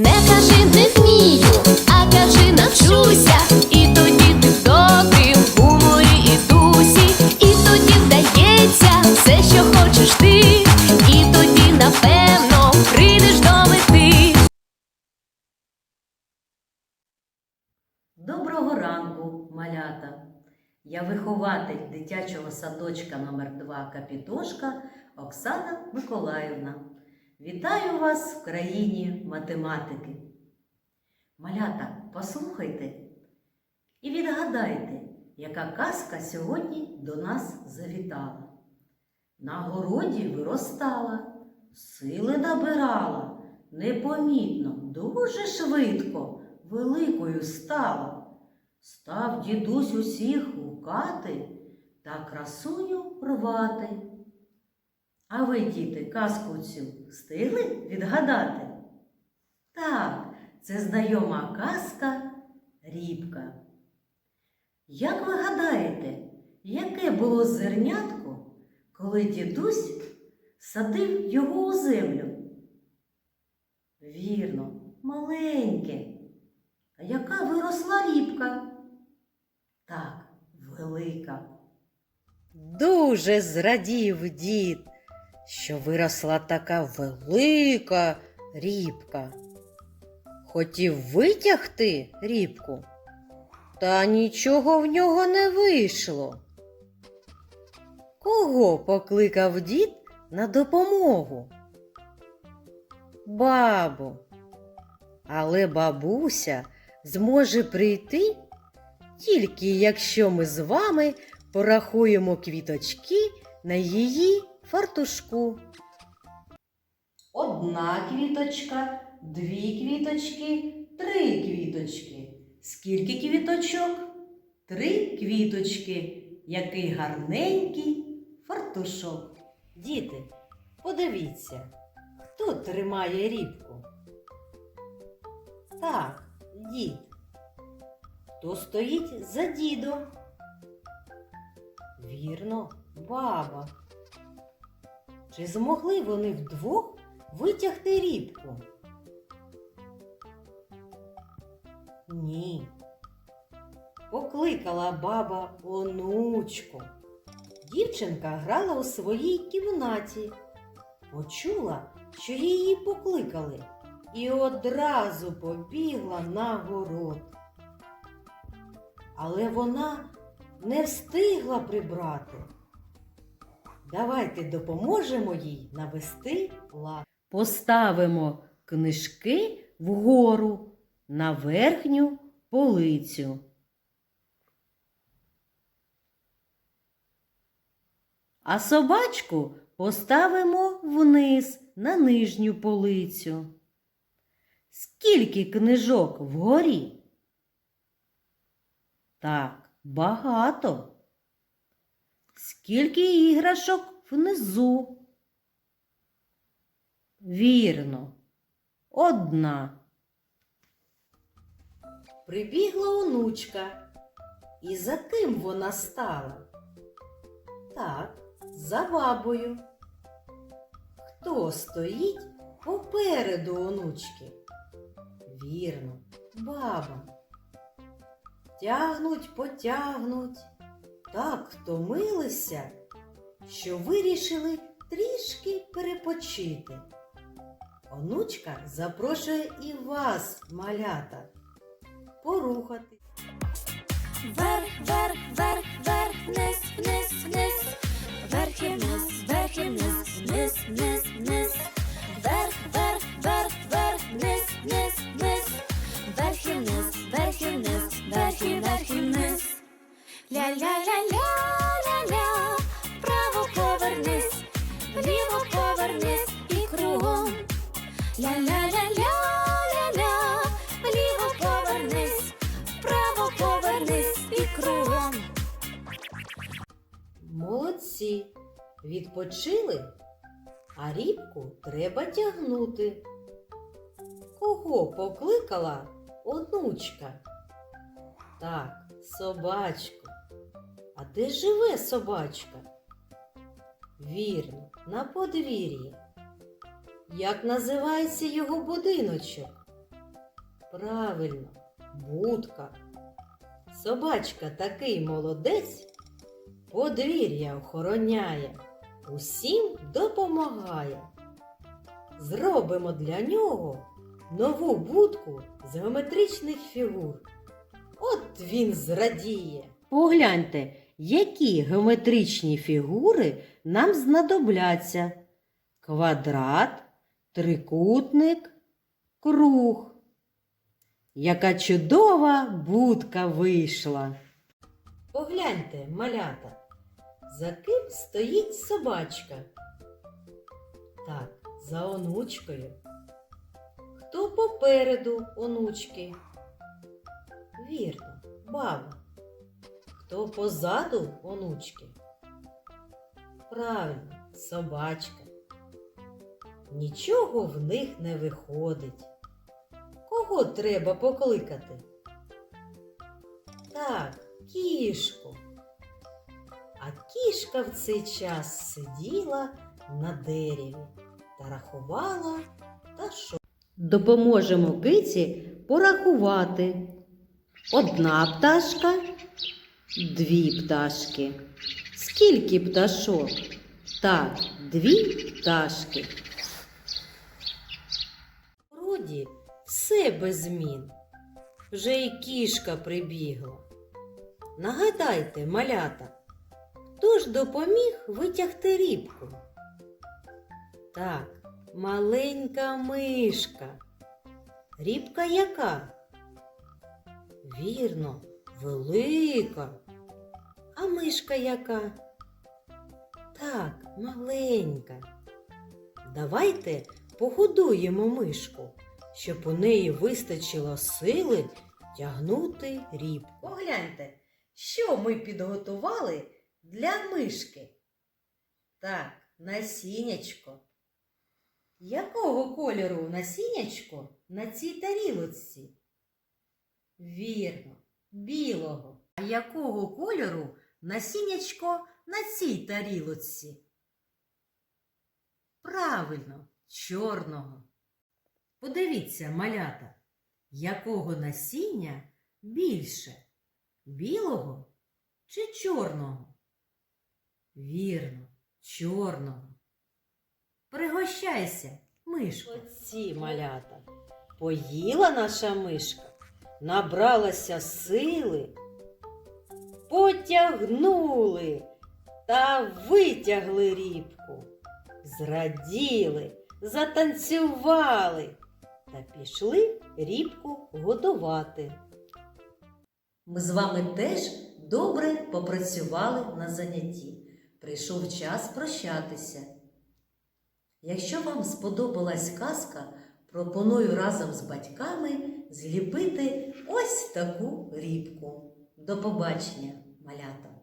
Не кажи не вмію, а кажи навчуся. І тоді ти в добрім гуморі і дусі, і тоді вдається все, що хочеш ти, і тоді напевно прийдеш до мети. Доброго ранку, малята! Я вихователь дитячого садочка номер 2 Капітошка Оксана Миколаївна. Вітаю вас в країні математики. Малята, послухайте і відгадайте, яка казка сьогодні до нас завітала. На городі виростала, сили набирала, непомітно, дуже швидко, великою стала. Став дідусь усіх гукати та красуню рвати. А ви, діти, казку цю встигли відгадати? Так, це знайома казка Рібка. Як ви гадаєте, яке було зернятко, коли дідусь садив його у землю? Вірно, маленьке. А яка виросла рібка? Так, велика. Дуже зрадів дід, що виросла така велика рібка. Хотів витягти рібку, та нічого в нього не вийшло. Кого покликав дід на допомогу? Бабу. Але бабуся зможе прийти тільки якщо ми з вами порахуємо квіточки на її фартушку. Одна квіточка, дві квіточки, три квіточки. Скільки квіточок? Три квіточки. Який гарненький фартушок. Діти, подивіться, хто тримає рібку? Так, дід. Хто стоїть за дідом? Вірно, баба. Чи змогли вони вдвох витягти рібку? Ні. Покликала баба онучку. Дівчинка грала у своїй кімнаті. Почула, що її покликали, і одразу побігла на город. Але вона не встигла прибрати. Давайте допоможемо їй навести лад. Поставимо книжки вгору на верхню полицю. А собачку поставимо вниз на нижню полицю. Скільки книжок вгорі? Так, багато. Скільки іграшок внизу? Вірно, одна. Прибігла онучка. І за ким вона стала? Так, за бабою. Хто стоїть попереду онучки? Вірно, баба. Тягнуть, потягнуть. Так втомилися, що вирішили трішки перепочити. Онучка запрошує і вас, малята, порухати. Вверх, вверх, вверх, вверх, вниз, вниз, вниз, вверх і вниз, вверх і вниз, вниз, вниз, Ля-ля-ля-ля-ля-ля, повернись, вправо повернись і кругом. Молодці, відпочили, а рібку треба тягнути. Кого покликала онучка? Так, собачку. А де живе собачка? Вірно, на подвір'ї. Як називається його будиночок? Правильно, будка. Собачка такий молодець, подвір'я охороняє, усім допомагає. Зробимо для нього нову будку з геометричних фігур. От він зрадіє. Погляньте, які геометричні фігури нам знадобляться. Квадрат, трикутник, круг. Яка чудова будка вийшла. Погляньте, малята, за ким стоїть собачка? Так, за онучкою. Хто попереду онучки? Вірно, баба. Хто позаду онучки? Правильно, собачка. Нічого в них не виходить. Кого треба покликати? Так, кішку. А кішка в цей час сиділа на дереві та рахувала та шо. Допоможемо киці порахувати. Одна пташка, дві пташки. Скільки пташок? Так, дві пташки. Вроді все без змін. Вже й кішка прибігла. Нагадайте, малята, хто ж допоміг витягти рібку? Так, маленька мишка. Рібка яка? Вірно, велика. А мишка яка? Так, маленька. Давайте погодуємо мишку, щоб у неї вистачило сили тягнути рібку. Погляньте, що ми підготували для мишки. Так, насіннячко. Якого кольору насіннячко на цій тарілочці? Вірно, білого. А якого кольору насіннячко на цій тарілочці? Правильно, чорного. Подивіться, малята, якого насіння більше? Білого чи чорного? Вірно, чорного. Пригощайся, мишко. Оці малята. Поїла наша мишка, набралася сили, потягнули та витягли рібку, зраділи, затанцювали та пішли рібку годувати. Ми з вами теж добре попрацювали на занятті. Прийшов час прощатися. Якщо вам сподобалась казка, пропоную разом з батьками зліпити ось таку рібку. До побачення, малята!